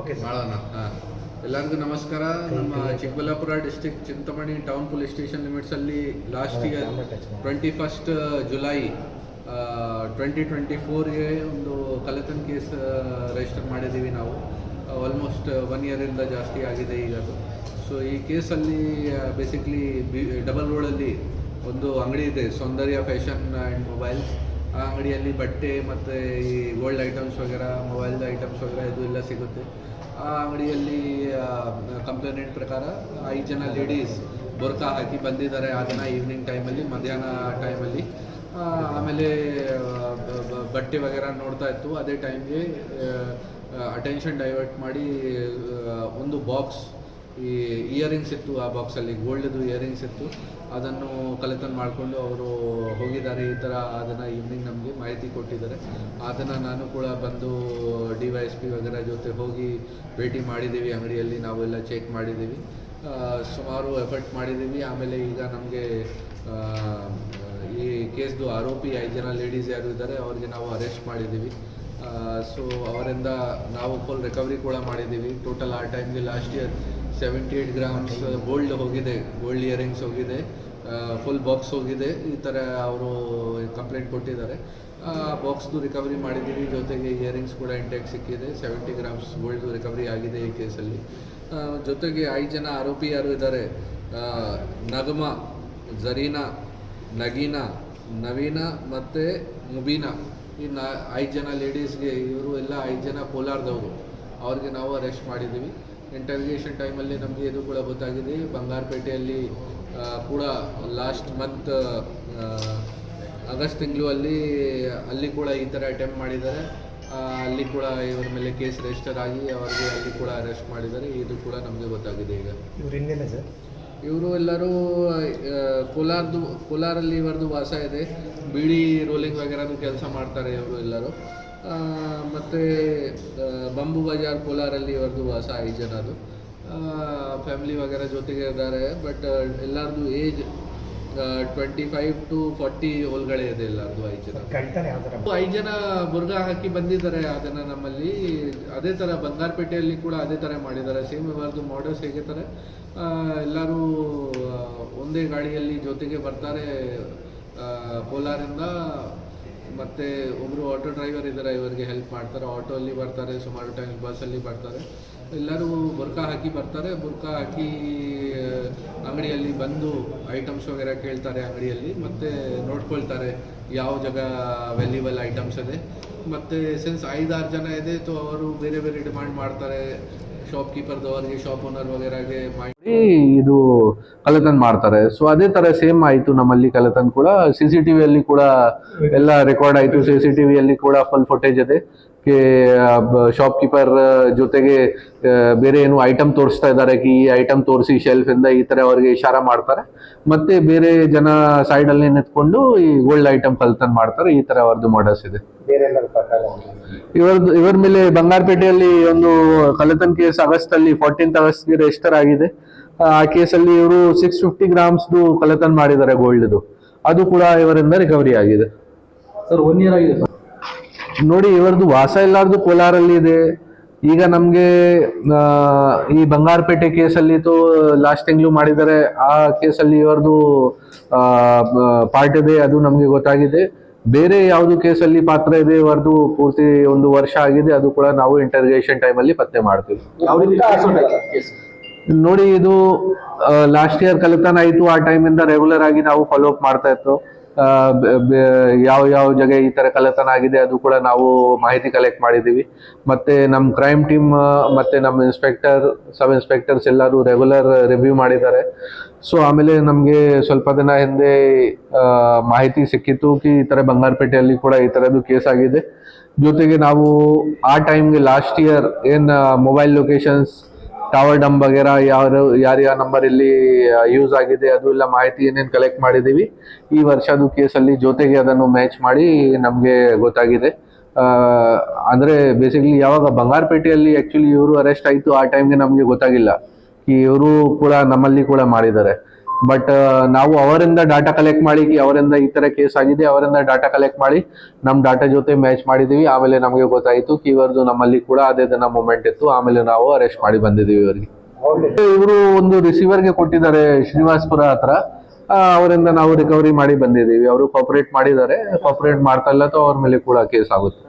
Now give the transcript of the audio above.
Okay ಮಾಡೋಣ ಹಾಂ. ಎಲ್ಲರಿಗೂ ನಮಸ್ಕಾರ. ನಮ್ಮ Chikkaballapur district Chintamani town police station ಲಿಮಿಟ್ಸಲ್ಲಿ last year twenty first July twenty twenty ಫೋರ್ಗೆ ಒಂದು ಕಲೆತನ್ ಕೇಸ್ ರಿಜಿಸ್ಟರ್ ಮಾಡಿದ್ದೀವಿ ನಾವು. ಆಲ್ಮೋಸ್ಟ್ ಒನ್ ಇಯರಿಂದ ಜಾಸ್ತಿ ಆಗಿದೆ ಈಗ ಅದು. ಸೊ ಈ ಕೇಸಲ್ಲಿ ಬೇಸಿಕ್ಲಿ ಬಿ ಡಬಲ್ ರೋಡಲ್ಲಿ ಒಂದು ಅಂಗಡಿ ಇದೆ ಸೌಂದರ್ಯ ಫ್ಯಾಷನ್ ಆ್ಯಂಡ್ ಮೊಬೈಲ್ಸ್ ಆ ಅಂಗಡಿಯಲ್ಲಿ ಬಟ್ಟೆ ಮತ್ತು ಈ ಗೋಲ್ಡ್ ಐಟಮ್ಸ್ ವಗೇರ ಮೊಬೈಲ್ ಐಟಮ್ಸ್ ವಗೇರ ಇದು ಎಲ್ಲ ಸಿಗುತ್ತೆ. ಆ ಅಂಗಡಿಯಲ್ಲಿ ಕಂಪ್ಲೇಂಟ್ ಪ್ರಕಾರ ಐದು ಜನ ಲೇಡೀಸ್ ಬುರ್ಕಾ ಹಾಕಿ ಬಂದಿದ್ದಾರೆ ಆ ದಿನ ಈವ್ನಿಂಗ್ ಟೈಮಲ್ಲಿ ಮಧ್ಯಾಹ್ನ ಟೈಮಲ್ಲಿ ಆಮೇಲೆ ಬಟ್ಟೆ ವಗೇರ ನೋಡ್ತಾ ಇತ್ತು. ಅದೇ ಟೈಮ್ಗೆ ಅಟೆನ್ಷನ್ ಡೈವರ್ಟ್ ಮಾಡಿ ಒಂದು ಬಾಕ್ಸ್ ಈ ಇಯರಿಂಗ್ಸ್ ಇತ್ತು, ಆ ಬಾಕ್ಸಲ್ಲಿ ಗೋಲ್ಡ್ದು ಇಯರಿಂಗ್ಸ್ ಇತ್ತು. ಅದನ್ನು ಕಲೆಕ್ಟನ್ ಮಾಡಿಕೊಂಡು ಅವರು ಹೋಗಿದ್ದಾರೆ, ಈ ಥರ ಅದನ್ನು ಈವ್ನಿಂಗ್ ನಮಗೆ ಮಾಹಿತಿ ಕೊಟ್ಟಿದ್ದಾರೆ. ಅದನ್ನು ನಾನು ಕೂಡ ಬಂದು ಡಿ ವೈ ಎಸ್ ಪಿ ವಗರ ಜೊತೆ ಹೋಗಿ ಭೇಟಿ ಮಾಡಿದ್ದೀವಿ, ಅಂಗಡಿಯಲ್ಲಿ ನಾವೆಲ್ಲ ಚೆಕ್ ಮಾಡಿದ್ದೀವಿ. ಸುಮಾರು ಎಫರ್ಟ್ ಮಾಡಿದ್ದೀವಿ. ಆಮೇಲೆ ಈಗ ನಮಗೆ ಈ ಕೇಸ್ದು ಆರೋಪಿ ಐದು ಜನ ಲೇಡೀಸ್ ಯಾರು ಇದ್ದಾರೆ ಅವ್ರಿಗೆ ನಾವು ಅರೆಸ್ಟ್ ಮಾಡಿದ್ದೀವಿ. ಸೊ ಅವರಿಂದ ನಾವು ಫುಲ್ ರಿಕವರಿ ಕೂಡ ಮಾಡಿದ್ದೀವಿ. ಟೋಟಲ್ ಆ ಟೈಮ್ಗೆ last year seventy eight grams gold ಹೋಗಿದೆ ಗೋಲ್ಡ್ ಇಯರಿಂಗ್ಸ್ ಹೋಗಿದೆ ಫುಲ್ ಬಾಕ್ಸ್ ಹೋಗಿದೆ. ಈ ಥರ ಅವರು ಕಂಪ್ಲೇಂಟ್ ಕೊಟ್ಟಿದ್ದಾರೆ. ಆ ಬಾಕ್ಸ್ದು ರಿಕವರಿ ಮಾಡಿದ್ದೀವಿ. ಜೊತೆಗೆ ಇಯರಿಂಗ್ಸ್ ಕೂಡ ಇಂಟೆಕ್ ಸಿಕ್ಕಿದೆ. ಸೆವೆಂಟಿ ಗ್ರಾಮ್ಸ್ ಗೋಲ್ಡ್ ರಿಕವರಿ ಆಗಿದೆ ಈ ಕೇಸಲ್ಲಿ. ಜೊತೆಗೆ ಐದು ಜನ ಆರೋಪಿ ಯಾರು ಇದ್ದಾರೆ? ನಗಮ ಜರೀನಾ ನಗೀನಾ, ನವೀನ ಮತ್ತು ಮುಬೀನಾ. ಈ ನಾ, ಐದು ಜನ ಲೇಡೀಸ್ಗೆ ಇವರು ಎಲ್ಲ ಐದು ಜನ ಕೋಲಾರದವರು. ಅವ್ರಿಗೆ ನಾವು ಅರೆಸ್ಟ್ ಮಾಡಿದ್ದೀವಿ. ಇಂಟರ್ಗೇಷನ್ ಟೈಮಲ್ಲಿ ನಮಗೆ ಇದು ಕೂಡ ಗೊತ್ತಾಗಿದೆ. ಬಂಗಾರಪೇಟೆಯಲ್ಲಿ ಕೂಡ ಲಾಸ್ಟ್ ಮಂತ್ ಆಗಸ್ಟ್ ತಿಂಗಳು ಅಲ್ಲಿ ಅಲ್ಲಿ ಕೂಡ ಈ ಥರ ಅಟೆಂಪ್ಟ್ ಮಾಡಿದ್ದಾರೆ. ಅಲ್ಲಿ ಕೂಡ ಇವರ ಮೇಲೆ ಕೇಸ್ ರಿಜಿಸ್ಟರ್ ಆಗಿ ಅವರಿಗೆ ಅಲ್ಲಿ ಕೂಡ ಅರೆಸ್ಟ್ ಮಾಡಿದ್ದಾರೆ. ಇದು ಕೂಡ ನಮಗೆ ಗೊತ್ತಾಗಿದೆ ಈಗ. ಇವ್ರು ಸರ್? ಇವರು ಎಲ್ಲರೂ ಕೋಲಾರದು, ಕೋಲಾರಲ್ಲಿ ಇವರದು ವಾಸ ಇದೆ. ಬಿಡಿ ರೋಲಿಂಗ್ ವಗೇರನು ಕೆಲಸ ಮಾಡ್ತಾರೆ ಇವರು ಎಲ್ಲರೂ. ಮತ್ತು ಬಂಬು ಬಜಾರ್ ಕೋಲಾರಲ್ಲಿ ಇವರದು ವಾಸ ಐದು ಜನದು ಫ್ಯಾಮಿಲಿ ವಗೇರ ಜೊತೆಗೆ ಇದ್ದಾರೆ, ಬಟ್ ಎಲ್ಲರದು age twenty five to forty ಒಳಗಡೆ ಇದೆ ಎಲ್ಲರದು ಐದು ಜನ. ಐದು ಜನ ಬುರ್ಗಾ ಹಾಕಿ ಬಂದಿದ್ದಾರೆ ಅದನ್ನ ನಮ್ಮಲ್ಲಿ. ಅದೇ ಥರ ಬಂಗಾರಪೇಟೆಯಲ್ಲಿ ಕೂಡ ಅದೇ ತರ ಮಾಡಿದ್ದಾರೆ. ಸೇಮ್ ಇವರದು ಮಾಡಲ್ಸ್ ಹೇಗೆ ತರ ಎಲ್ಲರೂ ಒಂದೇ ಗಾಡಿಯಲ್ಲಿ ಜೊತೆಗೆ ಬರ್ತಾರೆ. ಕೋಲಾರಿಂದ ಮತ್ತೆ ಒಬ್ರು ಆಟೋ ಡ್ರೈವರ್ ಇದ್ದಾರೆ ಇವರಿಗೆ ಹೆಲ್ಪ್ ಮಾಡ್ತಾರೆ. ಆಟೋ ಅಲ್ಲಿ ಬರ್ತಾರೆ ಸುಮಾರು ಟೈಮ್ ಬಸ್ ಅಲ್ಲಿ ಬರ್ತಾರೆ. ಎಲ್ಲರೂ ಬುರ್ಕ ಹಾಕಿ ಬರ್ತಾರೆ. ಬುರ್ಕಾ ಹಾಕಿ ಅಂಗಡಿಯಲ್ಲಿ ಬಂದು ಐಟಮ್ಸ್ ವಗೇರ ಕೇಳ್ತಾರೆ ಅಂಗಡಿಯಲ್ಲಿ. ಮತ್ತೆ ನೋಡ್ಕೊಳ್ತಾರೆ ಯಾವ ಜಾಗ ವ್ಯಾಲ್ಯೂಬಲ್ ಐಟಮ್ಸ್ ಇದೆ. ಮತ್ತು ಸಿನ್ಸ್ ಐದಾರು ಜನ ಇದೆ ಸೊ ಅವರು ಬೇರೆ ಬೇರೆ ಡಿಮಾಂಡ್ ಮಾಡ್ತಾರೆ. ಶಾಪ್ ಕೀಪರ್ದವರಿಗೆ ಶಾಪ್ ಓನರ್ ವಗೇರಾಗೆ ಮಾಡಿ ಇದು ಕಲೆತನ್ ಮಾಡ್ತಾರೆ. ಸೊ ಅದೇ ತರ ಸೇಮ್ ಆಯ್ತು ನಮ್ಮಲ್ಲಿ ಕಲೆತನ್ ಕೂಡ. ಸಿ ಸಿ ಕೂಡ ಎಲ್ಲ ರೆಕಾರ್ಡ್ ಆಯ್ತು. ಸಿ ಸಿ ಕೂಡ ಫುಲ್ ಫುಟೇಜ್ ಇದೆ. ಶಾಪ್ ಕೀಪರ್ ಜೊತೆಗೆ ಬೇರೆ ಏನು ಐಟಮ್ ತೋರಿಸ್ತಾ ಇದ್ದಾರೆ ಕಿ, ಈ ಐಟಮ್ ತೋರಿಸಿ ಶೆಲ್ಫ್ ಇಂದ ಈ ತರ ಅವರಿಗೆ ಇಶಾರ ಮಾಡ್ತಾರೆ. ಮತ್ತೆ ಬೇರೆ ಜನ ಸೈಡ್ ಅಲ್ಲಿ ನಿಂತ್ಕೊಂಡು ಈ ಗೋಲ್ಡ್ ಐಟಮ್ ಕಲ್ತನ್ ಮಾಡ್ತಾರೆ. ಈ ತರ ಅವ್ರದ್ದು ಮಾಡಲ್ಸ್ ಇದೆ. ಇವರದ್ದು ಇವರ ಮೇಲೆ ಬಂಗಾರಪೇಟೆಯಲ್ಲಿ ಒಂದು ಕಳ್ಳತನ ಕೇಸ್ ಆಗಸ್ಟ್ ಅಲ್ಲಿ ಫೋರ್ಟೀನ್ತ್ ಆಗಸ್ಟ್ಗೆ ರಿಜಿಸ್ಟರ್ ಆಗಿದೆ. ಆ ಕೇಸಲ್ಲಿ ಇವರು ಸಿಕ್ಸ್ ಫಿಫ್ಟಿ ಗ್ರಾಮ್ಸ್ ಕಳ್ಳತನ ಮಾಡಿದ್ದಾರೆ ಗೋಲ್ಡ್ ಅದು ಕೂಡ ಇವರಿಂದ ರಿಕವರಿ ಆಗಿದೆ. ಸರ್ ಒನ್ ಇಯರ್ ಆಗಿದೆ ಸರ್ ನೋಡಿ ಇವರದು ವಾಸ ಇಲ್ಲಾರ್ದು ಕೋಲಾರಲ್ಲಿ ಇದೆ. ಈಗ ನಮಗೆ ಈ ಬಂಗಾರಪೇಟೆ ಕೇಸಲ್ಲಿ ತೋ ಲಾಸ್ಟ್ ತಿಂಗಳು ಮಾಡಿದ್ದಾರೆ. ಆ ಕೇಸಲ್ಲಿ ಇವರದು ಪಾರ್ಟ್ ಇದೆ ಅದು ನಮಗೆ ಗೊತ್ತಾಗಿದೆ. ಬೇರೆ ಯಾವುದು ಕೇಸಲ್ಲಿ ಪಾತ್ರ ಇದೆ ಇವರದು ಪೂರ್ತಿ ಒಂದು ವರ್ಷ ಆಗಿದೆ ಅದು ಕೂಡ ನಾವು ಇಂಟರ್ಗೇಷನ್ ಟೈಮಲ್ಲಿ ಪತ್ತೆ ಮಾಡ್ತೀವಿ. ನೋಡಿ ಇದು ಲಾಸ್ಟ್ ಇಯರ್ ಕಲೆತನ ಆಯ್ತು ಆ ಟೈಮಿಂದ ರೆಗ್ಯುಲರ್ ಆಗಿ ನಾವು ಫಾಲೋ ಅಪ್ ಮಾಡ್ತಾ ಇತ್ತು. ಯಾವ ಯಾವ ಜಾಗ ಈ ತರ ಕಳ್ಳತನ ಆಗಿದೆ ಅದು ಕೂಡ ನಾವು ಮಾಹಿತಿ ಕಲೆಕ್ಟ್ ಮಾಡಿದ್ದೀವಿ. ಮತ್ತೆ ನಮ್ಮ ಕ್ರೈಮ್ ಟೀಮ್ ಮತ್ತೆ ನಮ್ಮ ಇನ್ಸ್ಪೆಕ್ಟರ್ ಸಬ್ ಇನ್ಸ್ಪೆಕ್ಟರ್ಸ್ ಎಲ್ಲರೂ ರೆಗ್ಯುಲರ್ ರಿವ್ಯೂ ಮಾಡಿದ್ದಾರೆ. ಸೊ ಆಮೇಲೆ ನಮಗೆ ಸ್ವಲ್ಪ ದಿನ ಹಿಂದೆ ಮಾಹಿತಿ ಸಿಕ್ಕಿತ್ತು ಕಿ, ಈ ತರ ಬಂಗಾರಪೇಟೆಯಲ್ಲಿ ಕೂಡ ಈ ತರದ್ದು ಕೇಸ್ ಆಗಿದೆ. ಜೊತೆಗೆ ನಾವು ಆ ಟೈಮ್ಗೆ ಲಾಸ್ಟ್ ಇಯರ್ ಏನ್ ಮೊಬೈಲ್ ಲೊಕೇಶನ್ಸ್ ಟವರ್ ಡಮ್ ಬಗ್ಗೆ ಯಾರು ಯಾರ್ಯಾವ ನಂಬರ್ ಇಲ್ಲಿ ಯೂಸ್ ಆಗಿದೆ, ಅದು ಎಲ್ಲ ಮಾಹಿತಿ ಏನೇನು ಕಲೆಕ್ಟ್ ಮಾಡಿದ್ದೀವಿ. ಈ ವರ್ಷದ ಕೇಸಲ್ಲಿ ಜೊತೆಗೆ ಅದನ್ನು ಮ್ಯಾಚ್ ಮಾಡಿ ನಮಗೆ ಗೊತ್ತಾಗಿದೆ. ಅಂದರೆ ಬೇಸಿಕಲಿ ಯಾವಾಗ ಬಂಗಾರಪೇಟೆಯಲ್ಲಿ ಆ್ಯಕ್ಚುಲಿ ಇವರು ಅರೆಸ್ಟ್ ಆಯಿತು, ಆ ಟೈಮ್ಗೆ ನಮಗೆ ಗೊತ್ತಾಗಿಲ್ಲ. ಇವರು ಕೂಡ ನಮ್ಮಲ್ಲಿ ಕೂಡ ಮಾಡಿದ್ದಾರೆ. ಬಟ್ ನಾವು ಅವರಿಂದ ಡಾಟಾ ಕಲೆಕ್ಟ್ ಮಾಡಿ, ಅವರಿಂದ ಈ ತರ ಕೇಸ್ ಆಗಿದೆ, ಅವರಿಂದ ಡಾಟಾ ಕಲೆಕ್ಟ್ ಮಾಡಿ, ನಮ್ ಡಾಟಾ ಜೊತೆ ಮ್ಯಾಚ್ ಮಾಡಿದೀವಿ. ಆಮೇಲೆ ನಮಗೆ ಗೊತ್ತಾಯ್ತು ಕಿ ಇವ್ರದ್ದು ನಮ್ಮಲ್ಲಿ ಕೂಡ ಅದೇ ದಿನ ಮೂಮೆಂಟ್ ಇತ್ತು. ಆಮೇಲೆ ನಾವು ಅರೆಸ್ಟ್ ಮಾಡಿ ಬಂದಿದ್ದೀವಿ ಇವರಿಗೆ. ಇವರು ಒಂದು ರಿಸೀವರ್ಗೆ ಕೊಟ್ಟಿದ್ದಾರೆ ಶ್ರೀನಿವಾಸ್ಪುರ ಹತ್ರ. ಅವರಿಂದ ನಾವು ರಿಕವರಿ ಮಾಡಿ ಬಂದಿದ್ದೀವಿ ಅವರು ಕಾಪರೇಟ್ ಮಾಡಿದ್ದಾರೆ. ಕಾಪರೇಟ್ ಮಾಡ್ತಾ ಇಲ್ಲ ಅವ್ರ ಮೇಲೆ ಕೂಡ ಕೇಸ್ ಆಗುತ್ತೆ.